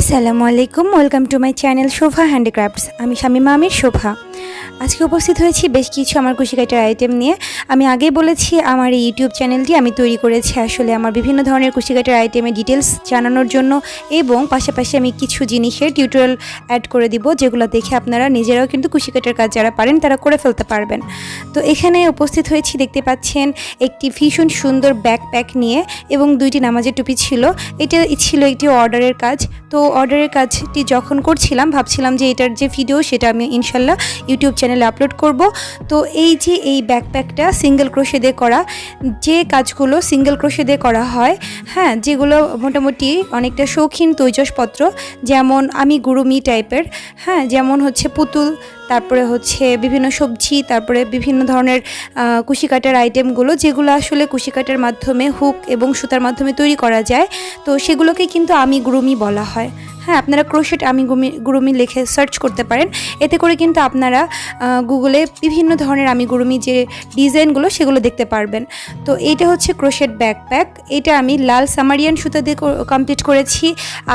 আসসালামু আলাইকুম welcome to my channel Shobha handicrafts আমি শামিমা আমির, শোভা। আজকে উপস্থিত হয়েছি বেশ কিছু আমার কুশিকাটার আইটেম নিয়ে। আমি আগেই বলেছি, আমার এই ইউটিউব চ্যানেলটি আমি তৈরি করেছি আসলে আমার বিভিন্ন ধরনের কুশিকাটার আইটেমের ডিটেলস জানানোর জন্য এবং পাশাপাশি আমি কিছু জিনিসের টিউটোরিয়াল অ্যাড করে দিব যেগুলো দেখে আপনারা নিজেরাও কিন্তু কুশিকাটার কাজ যারা পারেন তারা করে ফেলতে পারবেন। তো এখানে উপস্থিত হয়েছি, দেখতে পাচ্ছেন একটি ভীষণ সুন্দর ব্যাকপ্যাক নিয়ে এবং দুইটি নামাজের টুপি ছিল। এটা ছিল একটি অর্ডারের কাজ। তো অর্ডারের কাজটি যখন করছিলাম, ভাবছিলাম যে এটার যে ভিডিও সেটা আমি ইনশাল্লাহ ইউটিউব চ্যানেলে আপলোড করব। তো এই যে এই ব্যাকপ্যাকটা সিঙ্গেল ক্রোশে দিয়ে করা, যে কাজগুলো সিঙ্গেল ক্রোশে দিয়ে করা হয় হ্যাঁ যেগুলো মোটামুটি অনেকটা শৌখিন তৈজসপত্র, যেমন আমি গুরুমি টাইপের হ্যাঁ যেমন হচ্ছে পুতুল তারপরে হচ্ছে বিভিন্ন সবজি, তারপরে বিভিন্ন ধরনের কুশিকাটার কুশি কাটার আইটেমগুলো যেগুলো আসলে কুশি কাটার মাধ্যমে হুক এবং সুতার মাধ্যমে তৈরি করা যায়। তো সেগুলোকে কিন্তু আমি গ্রুমি বলা হয়। হ্যাঁ আপনারা ক্রোশেট আমি গুমি, গুরুমি লিখে সার্চ করতে পারেন। এতে করে কিন্তু আপনারা গুগলে বিভিন্ন ধরনের আমি গুরুমি যে ডিজাইনগুলো সেগুলো দেখতে পারবেন। তো এইটা হচ্ছে ক্রোশেট ব্যাকপ্যাক এটা আমি লাল সামারিয়ান সুতা দিয়ে কমপ্লিট করেছি।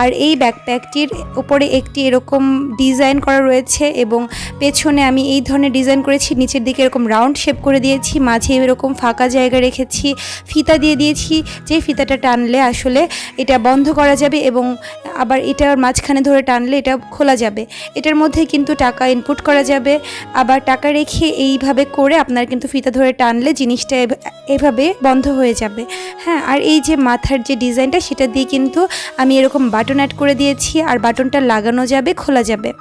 আর এই ব্যাকপ্যাকটির উপরে একটি এরকম ডিজাইন করা রয়েছে এবং পেছনে আমি এই ধরনের ডিজাইন করেছি। নিচের দিকে এরকম রাউন্ড শেপ করে দিয়েছি। মাঝে এরকম ফাঁকা জায়গা রেখেছি। ফিতা দিয়ে দিয়েছি। যে ফিতাটা টানলে আসলে এটা বন্ধ করা যাবে এবং আবার এটার মাঝখানে ধরে টানলে এটা খোলা যাবে। এটার মধ্যে কিন্তু টাকা ইনপুট করা যাবে। আবার টাকা রেখে এইভাবে করে আপনার কিন্তু ফিতা ধরে টানলে জিনিসটা এভ- এভাবে বন্ধ হয়ে যাবে। হ্যাঁ আর এই যে মাথার যে ডিজাইনটা, সেটা দিয়ে কিন্তু আমি এরকম বাটন অ্যাড করে দিয়েছি আর বাটনটা লাগানো যাবে, খোলা যাবে।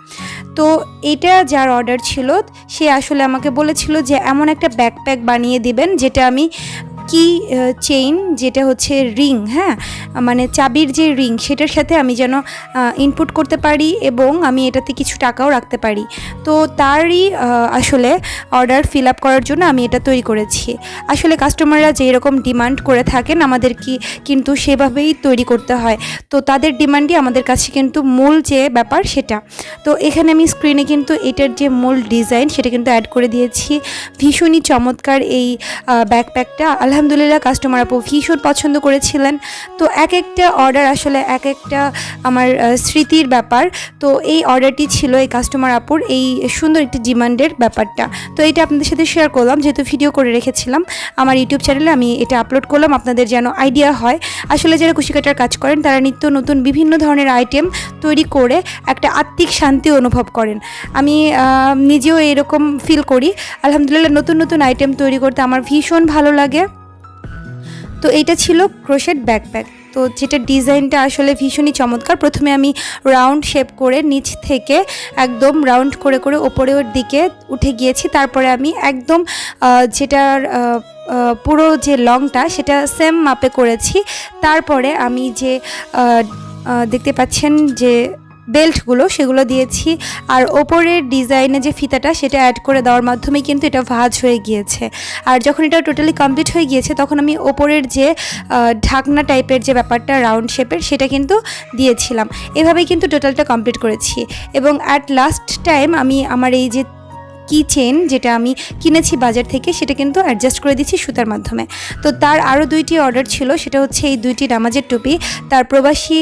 তো এটা যার অর্ডার ছিল, সে আসলে আমাকে বলেছিল যে, এমন একটা ব্যাকপ্যাক বানিয়ে দিবেন, যেটা আমি কি চেইন যেটা হচ্ছে রিং হ্যাঁ? মানে চাবির যে রিং সেটার সাথে আমি যেন ইনপুট করতে পারি এবং আমি এটাতে কিছু টাকাও রাখতে পারি। তো তারই আসলে অর্ডার ফিল আপ করার জন্য আমি এটা তৈরি করেছি। আসলে কাস্টমাররা যেই রকম ডিমান্ড করে থাকেন, আমাদের কি কিন্তু সেভাবেই তৈরি করতে হয়। তো তাদের ডিমান্ডই আমাদের কাছে কিন্তু মূল যে ব্যাপার সেটা। তো এখানে আমি স্ক্রিনে কিন্তু এটার যে মূল ডিজাইন সেটা কিন্তু অ্যাড করে দিয়েছি। ভীষণই চমৎকার এই ব্যাকপ্যাকটা আলহামদুলিল্লাহ কাস্টমার আপু ভীষণ পছন্দ করেছিলেন। তো এক একটা অর্ডার আসলে এক একটা, আমার স্মৃতির ব্যাপার। তো এই অর্ডারটি ছিল এই কাস্টমার আপুর এই সুন্দর একটি ডিমান্ডের ব্যাপারটা। তো এটা আপনাদের সাথে শেয়ার করলাম, যেহেতু ভিডিও করে রেখেছিলাম। আমার ইউটিউব চ্যানেলে আমি এটা আপলোড করলাম, আপনাদের যেন আইডিয়া হয়। আসলে যারা কুশিকাটার কাজ করেন, তারা নিত্য নতুন বিভিন্ন ধরনের আইটেম তৈরি করে একটা আত্মিক শান্তি অনুভব করেন। আমি নিজেও এরকম ফিল করি। আলহামদুলিল্লাহ নতুন নতুন আইটেম তৈরি করতে আমার ভীষণ ভালো লাগে। তো এইটা ছিল ক্রোশেট ব্যাকপ্যাক। তো যেটা ডিজাইনটা আসলে ভীষণই চমৎকার। প্রথমে আমি রাউন্ড শেপ করে নিচ থেকে একদম রাউন্ড করে করে ওপরের দিকে উঠে গিয়েছি। তারপরে আমি একদম যেটার পুরো যে লংটা সেটা সেম মাপে করেছি। তারপরে আমি যে দেখতে পাচ্ছেন যে বেল্টগুলো সেগুলো দিয়েছি। আর ওপরের ডিজাইনে যে ফিতাটা সেটা অ্যাড করে দেওয়ার মাধ্যমে কিন্তু এটা ভাজ হয়ে গিয়েছে। আর যখন এটা টোটালি কমপ্লিট হয়ে গিয়েছে, তখন আমি ওপরের যে ঢাকনা টাইপের যে ব্যাপারটা রাউন্ড শেপের সেটা কিন্তু দিয়েছিলাম। এভাবেই কিন্তু টোটালটা কমপ্লিট করেছি। এবং অ্যাট লাস্ট টাইম আমি আমার এই যে কি চেন যেটা আমি কিনেছি বাজার থেকে, সেটা কিন্তু অ্যাডজাস্ট করে দিচ্ছি সুতার মাধ্যমে। তো তার আরও দুইটি অর্ডার ছিল, সেটা হচ্ছে এই দুইটি নামাজের টুপি। তার প্রবাসী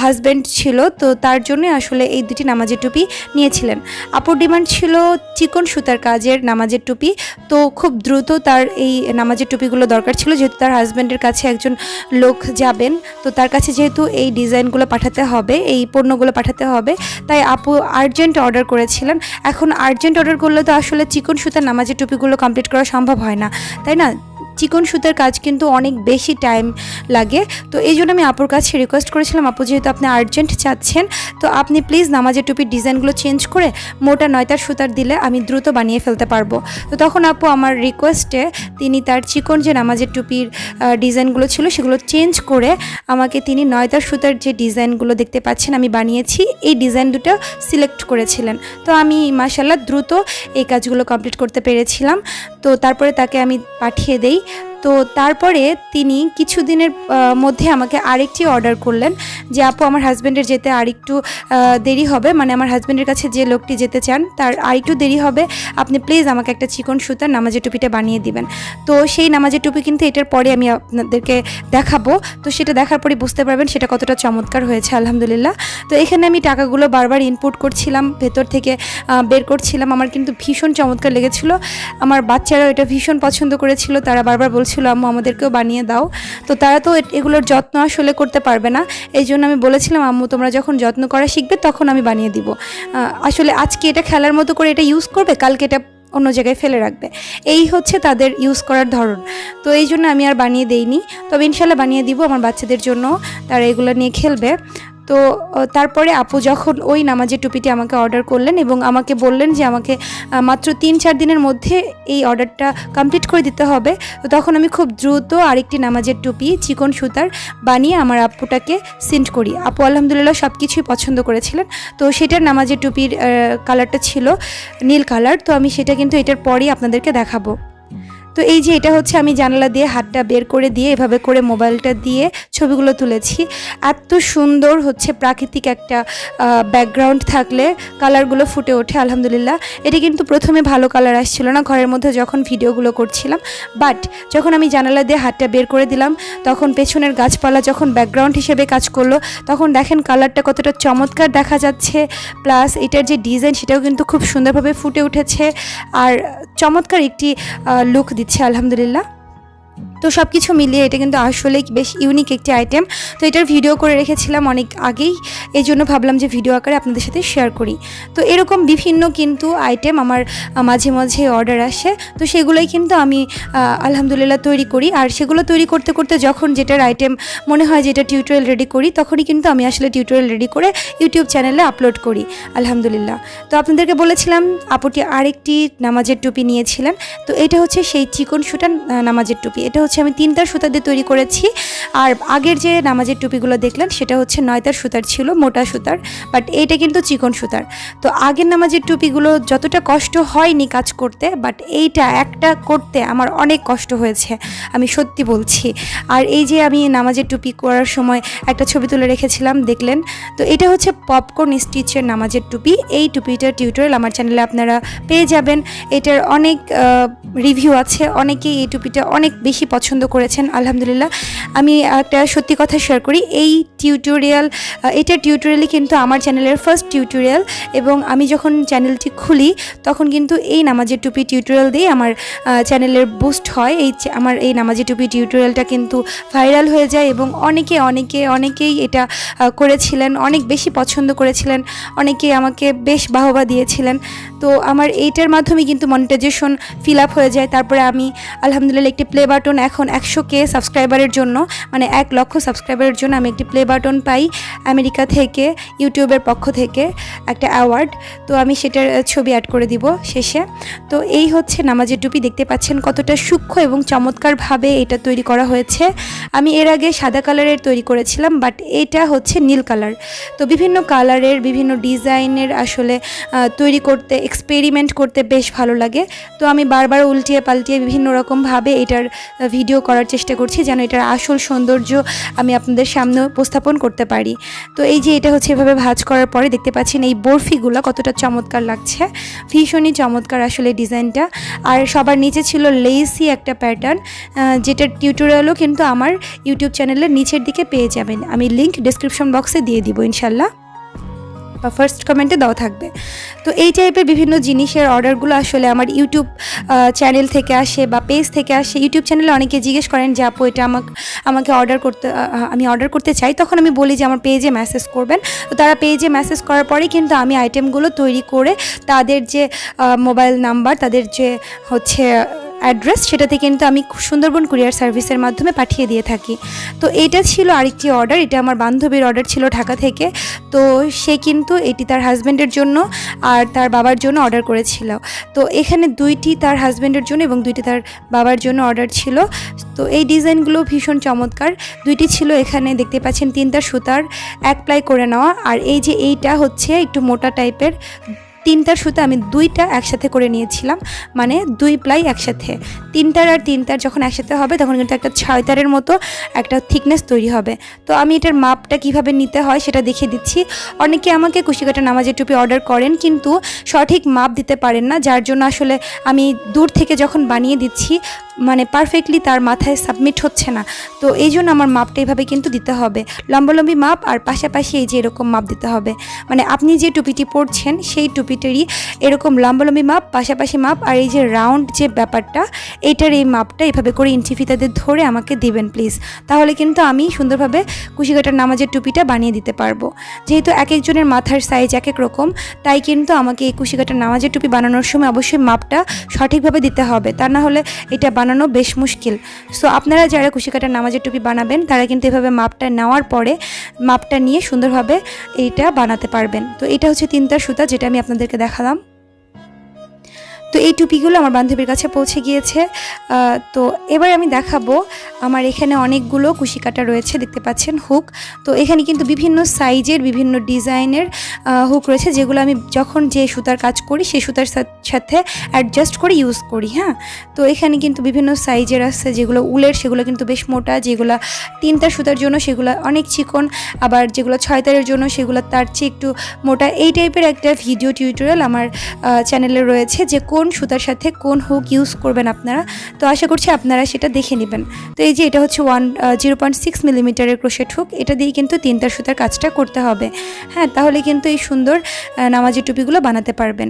হাজব্যান্ড ছিল, তো তার জন্য আসলে এই দুটি নামাজের টুপি নিয়েছিলেন। আপুর ডিমান্ড ছিল চিকন সুতার কাজের নামাজের টুপি, তো খুব দ্রুত তার এই নামাজের টুপিগুলো দরকার ছিল, যেহেতু তার হাজব্যান্ডের কাছে একজন লোক যাবেন। তো তার কাছে যেহেতু এই ডিজাইনগুলো পাঠাতে হবে, এই পণ্যগুলো পাঠাতে হবে, তাই আপু আর্জেন্ট অর্ডার করেছিলেন। এখন আর্জেন্ট অর্ডার করলে তো আসলে চিকন সুতার নামাজের টুপিগুলো কমপ্লিট করা সম্ভব হয় না, তাই না? চিকন সুতার কাজ কিন্তু অনেক বেশি টাইম লাগে। তো এই জন্য আমি আপুর কাছে রিকোয়েস্ট করেছিলাম, আপু যেহেতু আপনি আর্জেন্ট চাচ্ছেন, তো আপনি প্লিজ নামাজের টুপির ডিজাইনগুলো চেঞ্জ করে মোটা নয়তার সুতার দিলে আমি দ্রুত বানিয়ে ফেলতে পারব। তো তখন আপু আমার রিকোয়েস্টে তিনি তার চিকন যে নামাজের টুপির ডিজাইনগুলো ছিল সেগুলো চেঞ্জ করে আমাকে তিনি নয়তার সুতার যে ডিজাইনগুলো দেখতে পাচ্ছেন আমি বানিয়েছি, এই ডিজাইন দুটো সিলেক্ট করেছিলেন। তো আমি মাসাল্লাহ দ্রুত এই কাজগুলো কমপ্লিট করতে পেরেছিলাম। তো তারপরে তাকে আমি পাঠিয়ে দেই। তো তারপরে তিনি কিছুদিনের মধ্যে আমাকে আরেকটি অর্ডার করলেন যে, আপু, আমার হাজব্যান্ডের যেতে আরেকটু দেরি হবে। মানে আমার হাজব্যান্ডের কাছে যে লোকটি যেতে চান, তার আরেকটু দেরি হবে। আপনি প্লিজ আমাকে একটা চিকন সুতার নামাজের টুপিটা বানিয়ে দিবেন। তো সেই নামাজের টুপি কিন্তু এটার পরে আমি আপনাদেরকে দেখাবো। তো সেটা দেখার পরে বুঝতে পারবেন সেটা কতটা চমৎকার হয়েছে, আলহামদুলিল্লাহ। তো এখানে আমি টাকাগুলো বারবার ইনপুট করছিলাম, ভেতর থেকে বের করছিলাম। আমার কিন্তু ভীষণ চমৎকার লেগেছিল। আমার বাচ্চারাও এটা ভীষণ পছন্দ করেছিল, তারা বারবার বলছিল আম্মু, আমাদেরকেও বানিয়ে দাও। তো তারা তো এগুলোর যত্ন আসলে করতে পারবে না। এই জন্য আমি বলেছিলাম, আম্মু, তোমরা যখন যত্ন করা শিখবে, তখন আমি বানিয়ে দিব। আসলে আজকে এটা খেলার মতো করে এটা ইউজ করবে, কালকে এটা অন্য জায়গায় ফেলে রাখবে। এই হচ্ছে তাদের ইউজ করার ধরন। তো এই জন্য আমি আর বানিয়ে দেইনি। তবে ইনশাল্লাহ বানিয়ে দিব আমার বাচ্চাদের জন্য। তারা এগুলো নিয়ে খেলবে। তো তারপরে আপু যখন ওই নামাজের টুপিটি আমাকে অর্ডার করলেন এবং আমাকে বললেন যে আমাকে মাত্র তিন চার দিনের মধ্যে এই অর্ডারটা কমপ্লিট করে দিতে হবে, তো তখন আমি খুব দ্রুত আরেকটি নামাজের টুপি, চিকন সুতার বানিয়ে আমার আপুটাকে সেন্ড করি। আপু আলহামদুলিল্লাহ সব কিছুই পছন্দ করেছিলেন, তো সেটার নামাজের টুপির কালারটা ছিল নীল কালার তো আমি সেটা কিন্তু এটার পরেই আপনাদেরকে দেখাবো। তো এই যে এটা হচ্ছে আমি জানালা দিয়ে হাতটা বের করে দিয়ে এভাবে করে মোবাইলটা দিয়ে ছবিগুলো তুলেছি। এত সুন্দর হচ্ছে প্রাকৃতিক একটা ব্যাকগ্রাউন্ড থাকলে কালারগুলো ফুটে ওঠে, আলহামদুলিল্লাহ। এটা কিন্তু প্রথমে ভালো কালার আসছিল না, ঘরের মধ্যে যখন ভিডিওগুলো করছিলাম। বাট যখন আমি জানালা দিয়ে হাতটা বের করে দিলাম, তখন পেছনের গাছপালা যখন ব্যাকগ্রাউন্ড হিসেবে কাজ করল, তখন দেখেন কালারটা কতটা চমৎকার দেখা যাচ্ছে। প্লাস এটার যে ডিজাইন সেটাও কিন্তু খুব সুন্দরভাবে ফুটে উঠেছে। আর চমৎকার একটি লুক দিচ্ছে আলহামদুলিল্লাহ। তো সব কিছু মিলিয়ে এটা কিন্তু আসলে বেশ ইউনিক একটি আইটেম তো এটার ভিডিও করে রেখেছিলাম অনেক আগেই। এই জন্য ভাবলাম যে ভিডিও আকারে আপনাদের সাথে শেয়ার করি। তো এরকম বিভিন্ন কিন্তু আইটেম আমার মাঝে মাঝে অর্ডার আসে। তো সেগুলোই কিন্তু আমি আলহামদুলিল্লাহ তৈরি করি। আর সেগুলো তৈরি করতে করতে যখন যেটার আইটেম মনে হয় যেটা টিউটোরিয়াল রেডি করি তখনই কিন্তু আমি আসলে টিউটোরিয়াল রেডি করে ইউটিউব চ্যানেলে আপলোড করি। আলহামদুলিল্লাহ। তো আপনাদেরকে বলেছিলাম আপুটি আরেকটি নামাজের টুপি নিয়েছিলেন। তো এটা হচ্ছে সেই চিকন আহ, নামাজের টুপি। এটা হচ্ছে আমি তিনটার সুতা দিয়ে তৈরি করেছি। আর আগের যে নামাজের টুপিগুলো দেখলেন, সেটা হচ্ছে নয়তার সুতার ছিল, মোটা সুতার, বাট এইটা কিন্তু চিকন সুতার। তো আগের নামাজের টুপিগুলো যতটা কষ্ট হয়নি কাজ করতে, বাট এইটা একটা করতে আমার অনেক কষ্ট হয়েছে, আমি সত্যি বলছি। আর এই যে আমি নামাজের টুপি করার সময় একটা ছবি তুলে রেখেছিলাম, দেখলেন? তো এটা হচ্ছে পপকর্ন স্টিচের নামাজের টুপি। এই টুপিটার টিউটোরিয়াল আমার চ্যানেলে আপনারা পেয়ে যাবেন। এটার অনেক রিভিউ আছে, অনেকেই এই টুপিটা অনেক বেশি পছন্দ করেছেন, আলহামদুলিল্লাহ। আমি একটা সত্যি কথা শেয়ার করি, এই টিউটোরিয়াল এটা টিউটোরিয়ালই কিন্তু আমার চ্যানেলের ফার্স্ট টিউটোরিয়াল এবং আমি যখন চ্যানেলটি খুলি, তখন কিন্তু এই নামাজের টুপি টিউটোরিয়াল দিয়ে আমার চ্যানেলের বুস্ট হয়। এই আমার এই নামাজের টুপি টিউটোরিয়ালটা কিন্তু ভাইরাল হয়ে যায় এবং অনেকে অনেকে, অনেকেই এটা করেছিলেন, অনেক বেশি পছন্দ করেছিলেন, অনেকে আমাকে বেশ বাহবা দিয়েছিলেন। তো আমার এইটার মাধ্যমে কিন্তু মনিটাইজেশন ফিল আপ হয়ে যায়। তারপরে আমি আলহামদুলিল্লাহ একটি প্লে বাটন এখন একশো কে সাবস্ক্রাইবারের জন্য মানে এক লক্ষ সাবস্ক্রাইবারের জন্য আমি একটি প্লে বাটন পাই আমেরিকা থেকে, ইউটিউবের পক্ষ থেকে একটা অ্যাওয়ার্ড তো আমি সেটার ছবি অ্যাড করে দিব শেষে। তো এই হচ্ছে নামাজের টুপি, দেখতে পাচ্ছেন কতটা সূক্ষ্ম এবং চমৎকারভাবে এটা তৈরি করা হয়েছে। আমি এর আগে সাদা কালারের তৈরি করেছিলাম বাট এটা হচ্ছে নীল কালার। তো বিভিন্ন কালারের, বিভিন্ন ডিজাইনের আসলে তৈরি করতে এক্সপেরিমেন্ট করতে বেশ ভালো লাগে। তো আমি বারবার উল্টিয়ে পাল্টিয়ে বিভিন্ন রকমভাবে এটার ভিডিও করার চেষ্টা করছি যেন এটার আসল সৌন্দর্য আমি আপনাদের সামনে উপস্থাপন করতে পারি। তো এই যে এটা হচ্ছে এভাবে ভাজ করার পরে দেখতে পাচ্ছেন এই বরফিগুলো কতটা চমৎকার লাগছে। ভীষণই চমৎকার আসলে ডিজাইনটা। আর সবার নিচে ছিল লেসি একটা প্যাটার্ন যেটার টিউটোরিয়ালও কিন্তু আমার ইউটিউব চ্যানেলের নিচের দিকে পেয়ে যাবেন। আমি লিঙ্ক ডিসক্রিপশন বক্সে দিয়ে দিব ইনশাল্লাহ বা ফার্স্ট কমেন্টে দেওয়া থাকবে। তো এই টাইপের বিভিন্ন জিনিসের অর্ডারগুলো আসলে আমার ইউটিউব চ্যানেল থেকে আসে বা পেজ থেকে আসে। ইউটিউব চ্যানেলে অনেকে জিজ্ঞেস করেন যে, আপু, এটা আমাকে আমাকে অর্ডার করতে আমি অর্ডার করতে চাই। তখন আমি বলি যে, আমার পেজে মেসেজ করবেন। তো তারা পেজে মেসেজ করার পরেই কিন্তু আমি আইটেমগুলো তৈরি করে তাদের যে মোবাইল নাম্বার তাদের যে, হচ্ছে অ্যাড্রেস সেটাতে কিন্তু আমি সুন্দরবন কুরিয়ার সার্ভিসের মাধ্যমে পাঠিয়ে দিয়ে থাকি। তো এটা ছিল আরেকটি অর্ডার এটা আমার বান্ধবীর অর্ডার ছিল ঢাকা থেকে। তো সে কিন্তু এটি তার হাজব্যান্ডের জন্য আর তার বাবার জন্য অর্ডার করেছিল। তো এখানে দুইটি তার হাজব্যান্ডের জন্য এবং দুইটি তার বাবার জন্য অর্ডার ছিল। তো এই ডিজাইনগুলো ভীষণ চমৎকার। দুইটি ছিল এখানে দেখতে পাচ্ছেন তিনটা সুতার, এক প্লাই করে নেওয়া। আর এই যে এইটা হচ্ছে একটু মোটা টাইপের তিনটার সুতো আমি দুইটা একসাথে করে নিয়েছিলাম মানে দুই প্লাই একসাথে। তিনটার আর তিনটার যখন একসাথে হবে, তখন কিন্তু একটা ছয় তারের মতো একটা থিকনেস তৈরি হবে। তো আমি এটার মাপটা কীভাবে নিতে হয় সেটা দেখিয়ে দিচ্ছি। অনেকে আমাকে কুশিকাটা নামাজের টুপি অর্ডার করেন, কিন্তু সঠিক মাপ দিতে পারেন না, যার জন্য আসলে আমি দূর থেকে যখন বানিয়ে দিচ্ছি মানে পারফেক্টলি তার মাথায় সাবমিট হচ্ছে না। তো এই জন্য আমার মাপটা এইভাবে কিন্তু দিতে হবে। লম্বালম্বি মাপ আর পাশাপাশি এই যে এরকম মাপ দিতে হবে। মানে আপনি যে টুপিটি পরছেন, সেই টুপিটারই এরকম লম্বালম্বি মাপ, পাশাপাশি মাপ আর এই যে রাউন্ড যে ব্যাপারটা এইটার এই মাপটা এইভাবে করে ইঞ্চি ফিতাদের ধরে আমাকে দিবেন প্লিজ তাহলে কিন্তু আমি সুন্দরভাবে কুশিকাটার নামাজের টুপিটা বানিয়ে দিতে পারব। যেহেতু এক একজনের মাথার সাইজ এক এক রকম, তাই কিন্তু আমাকে এই কুশিকাটার নামাজের টুপি বানানোর সময় অবশ্যই মাপটা সঠিকভাবে দিতে হবে। তা না হলে এটা বানানো বেশ মুশকিল। সো আপনারা যারা কুশিকাটার নামাজের টুপি বানাবেন, তারা কিন্তু এভাবে মাপটা নেওয়ার পরে মাপটা নিয়ে সুন্দরভাবে এইটা বানাতে পারবেন। তো এটা হচ্ছে তিনটা সুতা যেটা আমি আপনাদেরকে দেখালাম। তো এই টুপিগুলো আমার বান্ধবীর কাছে পৌঁছে গিয়েছে। তো এবার আমি দেখাবো আমার এখানে অনেকগুলো কুশি কাটা রয়েছে, দেখতে পাচ্ছেন হুক। তো এখানে কিন্তু বিভিন্ন সাইজের, বিভিন্ন ডিজাইনের হুক রয়েছে যেগুলো আমি যখন যে সুতার কাজ করি সেই সুতার সাথে অ্যাডজাস্ট করে ইউজ করি হ্যাঁ? তো এখানে কিন্তু বিভিন্ন সাইজের আছে যেগুলো উলের, সেগুলো কিন্তু বেশ মোটা, যেগুলো তিনটা সুতার জন্য সেগুলো অনেক চিকন, আবার যেগুলো ছয় তারের জন্য সেগুলো তার চেয়ে একটু মোটা। এই টাইপের একটা ভিডিও টিউটোরিয়াল আমার চ্যানেলে রয়েছে যে কোন সুতার সাথে কোন হুক ইউজ করবেন আপনারা? তো আশা করছি আপনারা সেটা দেখে নেবেন। তো এই যে এটা হচ্ছে ওয়ান জিরো পয়েন্ট সিক্স মিলিমিটারের ক্রোশেট হুক। এটা দিয়ে কিন্তু তিনটা সুতার কাজটা করতে হবে। হ্যাঁ তাহলে কিন্তু এই সুন্দর নামাজি টুপিগুলো বানাতে পারবেন।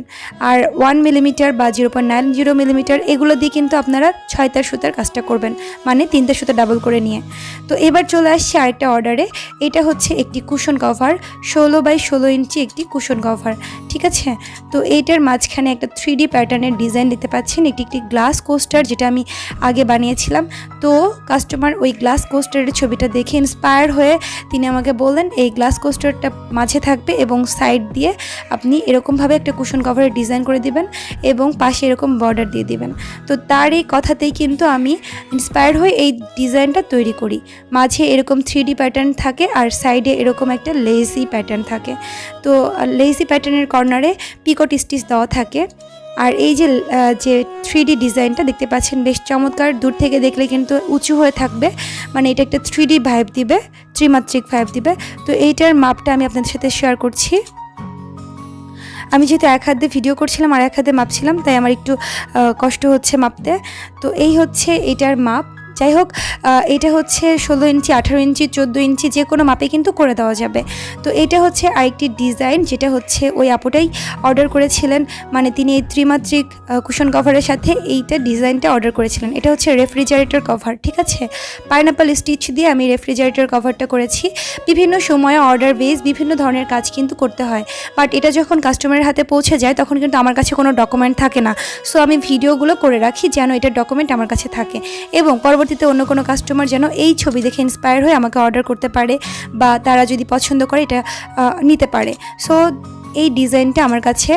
আর ওয়ান মিলিমিটার বা zero point nine zero millimetre, এগুলো দিয়ে কিন্তু আপনারা ছয় তার সুতার কাজটা করবেন। মানে তিনটা সুতা ডাবল করে নিয়ে। তো এবার চলে আসছে আরেকটা অর্ডারে। এটা হচ্ছে একটি কুশন কভার, ষোলো বাই ষোলো ইঞ্চি একটি কুশন কভার। ঠিক আছে? তো এইটার মাঝখানে একটা থ্রি ডি প্যাটার্নের ডিজাইন দিতে পাচ্ছেন। এটি একটি গ্লাস কোস্টার যেটা আমি আগে বানিয়েছিলাম। তো কাস্টমার ওই গ্লাস কোস্টারের ছবিটা দেখে ইন্সপায়ার হয়ে তিনি আমাকে বললেন, এই গ্লাস কোস্টারটা মাঝে থাকবে এবং সাইড দিয়ে আপনি এরকমভাবে একটা কুশন কভারের ডিজাইন করে দিবেন এবং পাশে এরকম বর্ডার দিয়ে দিবেন। তো তার এই কথাতেই কিন্তু আমি ইন্সপায়ার হয়ে এই ডিজাইনটা তৈরি করি। মাঝে এরকম থ্রি প্যাটার্ন থাকে আর সাইডে এরকম একটা লেজি প্যাটার্ন থাকে। তো লেজি প্যাটার্নের কর্নারে পিকট স্টিচ দেওয়া থাকে। আর এই যে যে থ্রি ডিজাইনটা দেখতে পাচ্ছেন, বেশ চমৎকার। দূর থেকে দেখলে কিন্তু উঁচু হয়ে থাকবে। মানে এটা একটা থ্রি ডি ভাইব দিবে, ত্রিমাত্রিক ভাইব দিবে। তো এইটার মাপটা আমি আপনাদের সাথে শেয়ার করছি। আমি যেহেতু এক হাতে ভিডিও করছিলাম, আর এক হাতে মাপছিলাম, তাই আমার একটু কষ্ট হচ্ছে মাপতে। তো এই হচ্ছে এটার মাপ। যাই হোক এটা হচ্ছে ষোলো ইঞ্চি, আঠারো ইঞ্চি, চোদ্দ ইঞ্চি যে কোনো মাপে কিন্তু করে দেওয়া যাবে। তো এটা হচ্ছে আরেকটি ডিজাইন যেটা হচ্ছে ওই আপুটাই অর্ডার করেছিলেন। মানে তিনি এই ত্রিমাত্রিক কুশন কভারের সাথে এইটা ডিজাইনটা অর্ডার করেছিলেন। এটা হচ্ছে রেফ্রিজারেটর কভার ঠিক আছে? পাইনাপল স্টিচ দিয়ে আমি রেফ্রিজারেটর কভারটা করেছি। বিভিন্ন সময়ে অর্ডার বেস বিভিন্ন ধরনের কাজ কিন্তু করতে হয়। বাট এটা যখন কাস্টমারের হাতে পৌঁছে যায়, তখন কিন্তু আমার কাছে কোনো ডকুমেন্ট থাকে না। সো আমি ভিডিওগুলো করে রাখি যেন এটার ডকুমেন্ট আমার কাছে থাকে। এবং পরবর্তীতে অন্য কোনো কাস্টমার যেন এই ছবি দেখে ইন্সপায়ার হয়ে আমাকে অর্ডার করতে পারে বা তারা যদি পছন্দ করে এটা নিতে পারে। সো এই ডিজাইনটা আমার কাছে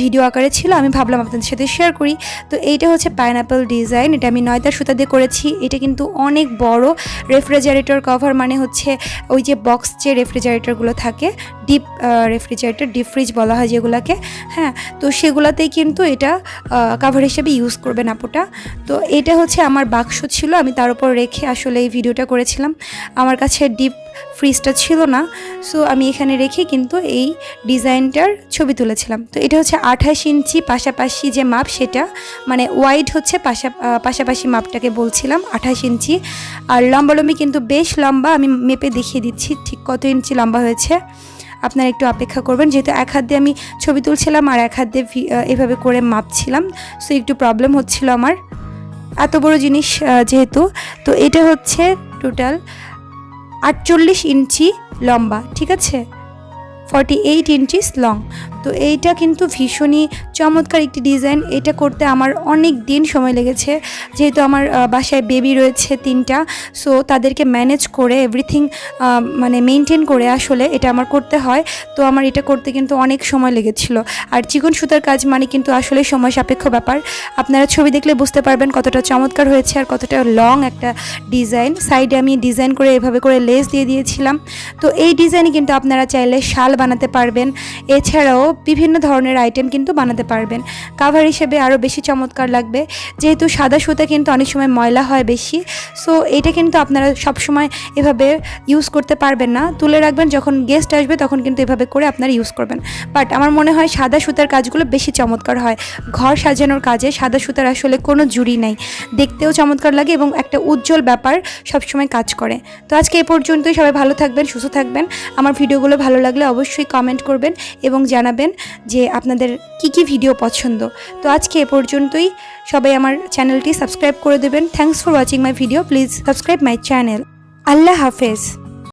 ভিডিও আকারে ছিল, আমি ভাবলাম আপনাদের সাথে শেয়ার করি। তো এইটা হচ্ছে পাইনাপল ডিজাইন এটা আমি নয়তার সুতা দিয়ে করেছি। এটা কিন্তু অনেক বড় রেফ্রিজারেটর কভার মানে হচ্ছে ওই যে বক্স যে রেফ্রিজারেটরগুলো থাকে ডিপ রেফ্রিজারেটর ডিপ ফ্রিজ বলা হয় যেগুলোকে হ্যাঁ? তো সেগুলোতেই কিন্তু এটা কাভার হিসেবে ইউজ করবেন আপুটা। তো এটা হচ্ছে আমার বাক্স ছিল, আমি তার উপর রেখে আসলে এই ভিডিওটা করেছিলাম। আমার কাছে ডিপ ফ্রিজটা ছিল না। সো আমি এখানে রেখে কিন্তু এই ডিজাইনটার ছবি তুলেছিলাম। তো এটা হচ্ছে আঠাশ ইঞ্চি পাশাপাশি যে মাপ সেটা মানে ওয়াইড হচ্ছে পাশা পাশাপাশি মাপটাকে বলছিলাম, আঠাশ ইঞ্চি। আর লম্বালম্বি কিন্তু বেশ লম্বা, আমি মেপে দেখিয়ে দিচ্ছি ঠিক কত ইঞ্চি লম্বা হয়েছে। আপনারা একটু অপেক্ষা করবেন, যেহেতু এক হাত দিয়ে আমি ছবি তুলছিলাম আর এক হাত দিয়ে এভাবে করে মাপছিলাম সো একটু প্রবলেম হচ্ছিল আমার। এত বড় জিনিস যেহেতু, তো এটা হচ্ছে টোটাল আটচল্লিশ ইঞ্চি লম্বা ঠিক আছে? ফর্টি এইট ইঞ্চিস লং তো এইটা কিন্তু ভীষণই চমৎকার একটি ডিজাইন। এটা করতে আমার অনেক দিন সময় লেগেছে। যেহেতু আমার বাসায় বেবি রয়েছে তিনটা সো তাদেরকে ম্যানেজ করে এভরিথিং মানে মেনটেন করে আসলে এটা আমার করতে হয়। তো আমার এটা করতে কিন্তু অনেক সময় লেগেছিল। আর চিকন সুতার কাজ মানে কিন্তু আসলে সময় সাপেক্ষ ব্যাপার। আপনারা ছবি দেখলে বুঝতে পারবেন কতটা চমৎকার হয়েছে আর কতটা লং একটা ডিজাইন সাইডে আমি ডিজাইন করে এভাবে করে লেস দিয়ে দিয়েছিলাম। তো এই ডিজাইনে কিন্তু আপনারা চাইলে শাল বানাতে পারবেন। এছাড়াও বিভিন্ন ধরনের আইটেম কিন্তু বানাতে পারবেন। কাভার হিসেবে আরও বেশি চমৎকার লাগবে। যেহেতু সাদা সুতা কিন্তু অনেক সময় ময়লা হয় বেশি। সো এটা কিন্তু আপনারা সব সময় এভাবে ইউজ করতে পারবেন না। তুলে রাখবেন, যখন গেস্ট আসবে, তখন কিন্তু এভাবে করে আপনারা ইউজ করবেন। বাট আমার মনে হয় সাদা সুতার কাজগুলো বেশি চমৎকার হয়। ঘর সাজানোর কাজে সাদা সুতার আসলে কোনো জুড়ি নাই। দেখতেও চমৎকার লাগে এবং একটা উজ্জ্বল ব্যাপার সবসময় কাজ করে। তো আজকে এ পর্যন্তই। সবাই ভালো থাকবেন, সুস্থ থাকবেন। আমার ভিডিওগুলো ভালো লাগলে অবশ্যই কমেন্ট করবেন এবং জানাবেন যে আপনাদের কি কি ভিডিও পছন্দ। তো আজকে এ পর্যন্তই। সবাই আমার চ্যানেলটি সাবস্ক্রাইব করে দেবেন। Thanks for watching my video please subscribe my channel আল্লাহ হাফেজ।